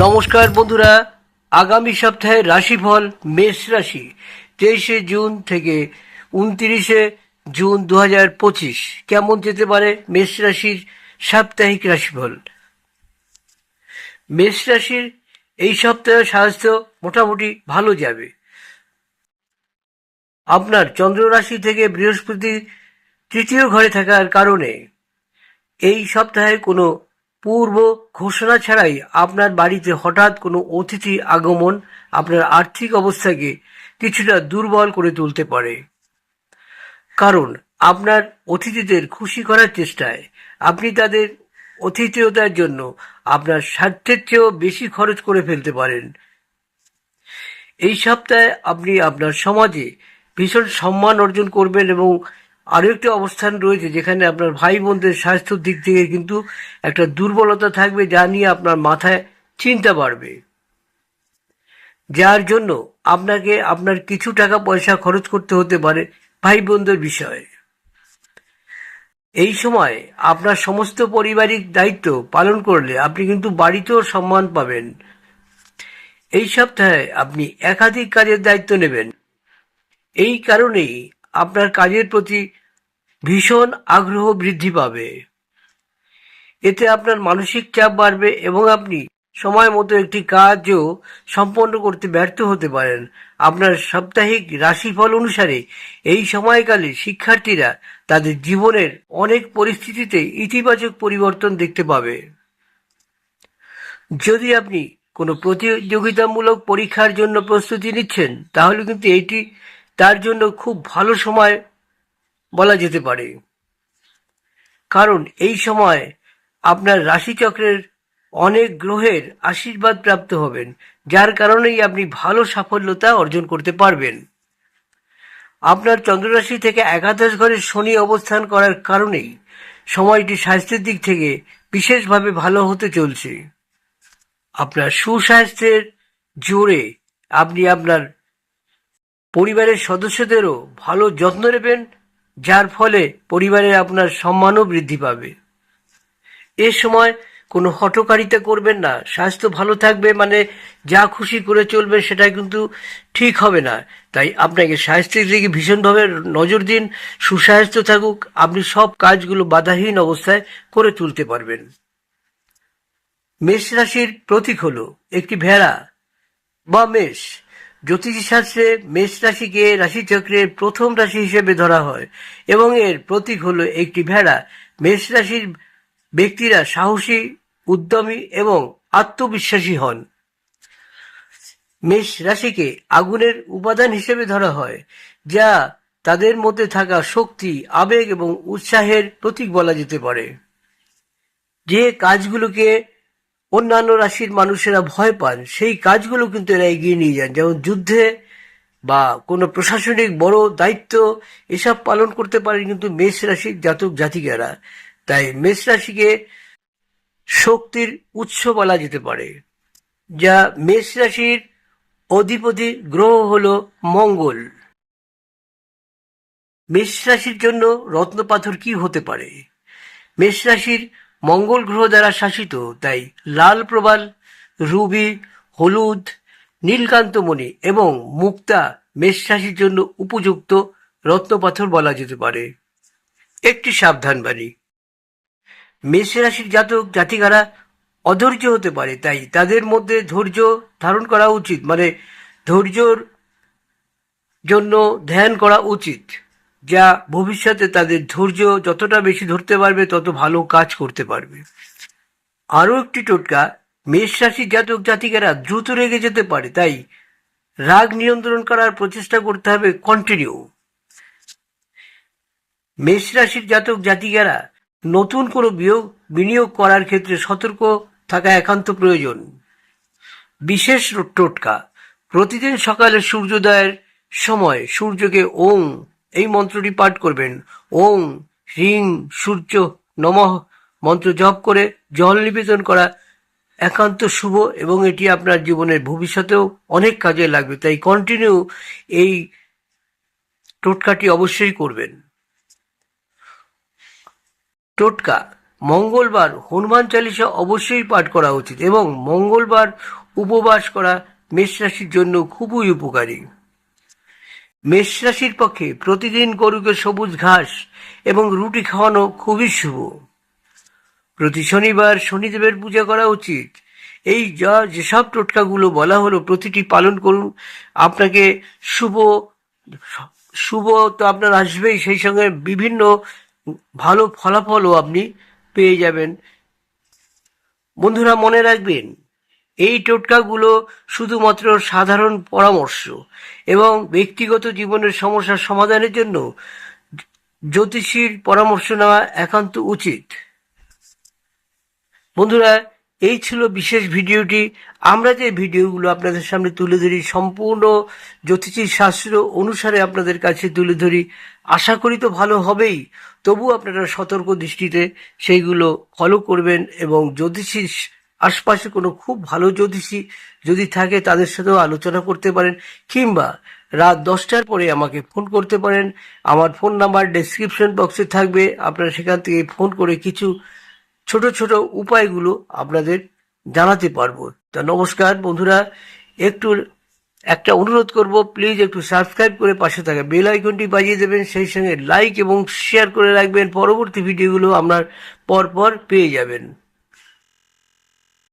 নমস্কার বন্ধুরা, আগামী সপ্তাহে রাশিফল মেষ রাশি, তেইশে জুন থেকে উনত্রিশে জুন দু হাজার পঁচিশ। কেমন যেতে পারে মেষ রাশির সাপ্তাহিক রাশিফল? মেষ রাশির এই সপ্তাহে স্বাস্থ্য মোটামুটি ভালো যাবে। আপনার চন্দ্র রাশি থেকে বৃহস্পতি তৃতীয় ঘরে থাকার কারণে এই সপ্তাহে কোনো পূর্ব ঘোষণা ছাড়াই আপনার বাড়িতে হঠাৎ কোনো অতিথি আগমন আপনার আর্থিক অবস্থাকে কিছুটা দুর্বল করে তুলতে পারে। কারণ, আপনার অতিথিদের খুশি করার চেষ্টায় আপনি তাদের অতিথিয়তার জন্য আপনার স্বার্থের চেয়েও বেশি খরচ করে ফেলতে পারেন। এই সপ্তাহে আপনি আপনার সমাজে ভীষণ সম্মান অর্জন করবেন এবং আরও একটি অবস্থান রয়েছে যেখানে আপনার ভাই বোনদের স্বাস্থ্যের দিক থেকে কিন্তু একটা দুর্বলতা থাকবে যা নিয়ে আপনার মাথায় চিন্তা বাড়বে। যার জন্য আপনাকে আপনার কিছু টাকা পয়সা খরচ করতে হতে পারে ভাই বোনদের বিষয়ে। এই সময় আপনার সমস্ত পারিবারিক দায়িত্ব পালন করলে আপনি কিন্তু বাড়িতেও সম্মান পাবেন। এই সপ্তাহে আপনি একাধিক কাজের দায়িত্ব নেবেন। এই কারণেই আপনার কাজের প্রতি ভীষণ আগ্রহ বৃদ্ধি পাবে। এতে আপনার মানসিক চাপ বাড়বে এবং আপনি সময় মতো একটি কাজও সম্পন্ন করতে ব্যর্থ হতে পারেন। আপনার সাপ্তাহিক রাশিফল অনুসারে এই সময়কালে শিক্ষার্থীরা তাদের জীবনের অনেক পরিস্থিতিতে ইতিবাচক পরিবর্তন দেখতে পাবে। যদি আপনি কোনো প্রতিযোগিতামূলক পরীক্ষার জন্য প্রস্তুতি নিচ্ছেন, তাহলে কিন্তু এটি তার জন্য খুব ভালো সময় বলা যেতে পারে। কারণ এই সময় আপনার রাশিচক্রের অনেক গ্রহের আশীর্বাদ প্রাপ্ত হবেন, যার কারণেই আপনি ভালো সাফল্যতা অর্জন করতে পারবেন। আপনার চন্দ্ররাশি থেকে একাদশ ঘরে শনি অবস্থান করার কারণেই সময়টি স্বাস্থ্যের দিক থেকে বিশেষভাবে ভালো হতে চলছে। আপনার সুস্বাস্থ্যের জোরে আপনি আপনার পরিবারের সদস্যদেরও ভালো যত্ন নেবেন, যার ফলে পরিবারের আপনার সম্মানও বৃদ্ধি পাবে। এ সময় কোনো হটকারিতা করবেন না, স্বাস্থ্য ভালো থাকবে মানে যা খুশি করে চলবে সেটা কিন্তু ঠিক হবে না। তাই আপনাকে স্বাস্থ্যের দিকে ভীষণভাবে নজর দিন, সুস্বাস্থ্য থাকুক, আপনি সব কাজগুলো বাধাহীন অবস্থায় করে তুলতে পারবেন। মেষ রাশির প্রতীক হলো একটি ভেড়া বা মেষ। জ্যোতিষশাস্ত্রে মেষ রাশিকে রাশিচক্রের প্রথম রাশি হিসেবে ধরা হয় এবং এর প্রতীক হলো একটি ভেড়া। মেষ রাশির ব্যক্তিরা সাহসী, উদ্যমী এবং আত্মবিশ্বাসী হন। মেষ রাশিকে আগুনের উপাদান হিসেবে ধরা হয়, যা তাদের মধ্যে থাকা শক্তি, আবেগ এবং উৎসাহের প্রতীক বলা যেতে পারে। যে কাজগুলোকে অন্যান্য রাশির মানুষেরা ভয় পান, সেই কাজগুলো কিন্তু এরা এগিয়ে নিয়ে যান। যেমন যুদ্ধে বা কোনো প্রশাসনিক বড় দায়িত্ব এসব পালন করতে পারেন কিন্তু মেষ রাশির জাতক জাতিকারা। তাই মেষ রাশিকে শক্তির উৎস বলা যেতে পারে। যা মেষ রাশির অধিপতি গ্রহ হল মঙ্গল। মেষ রাশির জন্য রত্নপাথর কি হতে পারে? মেষ রাশির মঙ্গল গ্রহ দ্বারা শাসিত, তাই লাল প্রবাল, রুবি, হলুদ নীলকান্তমণি এবং মুক্তা মেষ রাশির জন্য উপযুক্ত রত্নপাথর বলা যেতে পারে। একটি সাবধান বাণী মেষ রাশির জাতক জাতিকারা অধৈর্য হতে পারে, তাই তাদের মধ্যে ধৈর্য ধারণ করা উচিত মানে ধৈর্যর জন্য ধ্যান করা উচিত। যা ভবিষ্যতে তাদের ধৈর্য যতটা বেশি ধরতে পারবে, তত ভালো কাজ করতে পারবে। আরও একটি টোটকা মেষ রাশির জাতক জাতিকারা দ্রুত রেগে যেতে পারে, তাই রাগ নিয়ন্ত্রণ করার প্রচেষ্টা করতে হবে কন্টিনিউ মেষ রাশির জাতক জাতিকারা নতুন কোনো বিয়োগ বিনিয়োগ করার ক্ষেত্রে সতর্ক থাকা একান্ত প্রয়োজন। বিশেষ টোটকা, প্রতিদিন সকালে সূর্যোদয়ের সময় সূর্যকে ওং এই মন্ত্রটি পাঠ করবেন। ওং হ্রিং, সূর্য, নমঃ। মন্ত্র জপ করে জল নিবেদন করা একান্ত শুভ এবং এটি আপনার জীবনের ভবিষ্যতেও অনেক কাজে লাগবে। তাই কন্টিনিউ এই টোটকাটি অবশ্যই করবেন। টোটকা, মঙ্গলবার হনুমান চালিসা অবশ্যই পাঠ করা উচিত এবং মঙ্গলবার উপবাস করা মেষ রাশির জন্য খুবই উপকারী। মেষ রাশির পক্ষে প্রতিদিন গরুকে সবুজ ঘাস এবং রুটি খাওয়ানো খুবই শুভ। প্রতি শনিবার শনিদেবের পূজা করা উচিত। এই যা যেসব টোটকাগুলো বলা হলো প্রতিটি পালন করুন, আপনাকে শুভ শুভ তো আপনার আসবেই, সেই সঙ্গে বিভিন্ন ভালো ফলাফলও আপনি পেয়ে যাবেন। বন্ধুরা মনে রাখবেন এই টোটকাগুলো শুধুমাত্র সাধারণ পরামর্শ এবং ব্যক্তিগত জীবনের সমস্যার সমাধানের জন্য জ্যোতিষীর পরামর্শ নেওয়া একান্ত উচিত। বন্ধুরা, এই ছিল বিশেষ ভিডিওটি। আমরা যে ভিডিওগুলো আপনাদের সামনে তুলে ধরি, সম্পূর্ণ জ্যোতিষীর শাস্ত্র অনুসারে আপনাদের কাছে তুলে ধরি, আশা করি তো ভালো হবেই। তবু আপনারা সতর্ক দৃষ্টিতে সেইগুলো ফলো করবেন এবং জ্যোতিষীর আশপাশে কোনো খুব ভালো জ্যোতিষী যদি থাকে, তাদের সাথেও আলোচনা করতে পারেন, কিংবা রাত দশটার পরে আমাকে ফোন করতে পারেন। আমার ফোন নাম্বার ডেসক্রিপশন বক্সে থাকবে। আপনারা সেখান থেকে ফোন করে কিছু ছোট ছোট উপায়গুলো আপনাদের জানাতে পারব। তা নমস্কার বন্ধুরা, একটু একটা অনুরোধ করব প্লিজ একটু সাবস্ক্রাইব করে পাশে থাকা বেল আইকনটি বাজিয়ে দেবেন। সেই সঙ্গে লাইক এবং শেয়ার করে রাখবেন। পরবর্তী ভিডিওগুলো আপনার পর পর পেয়ে যাবেন।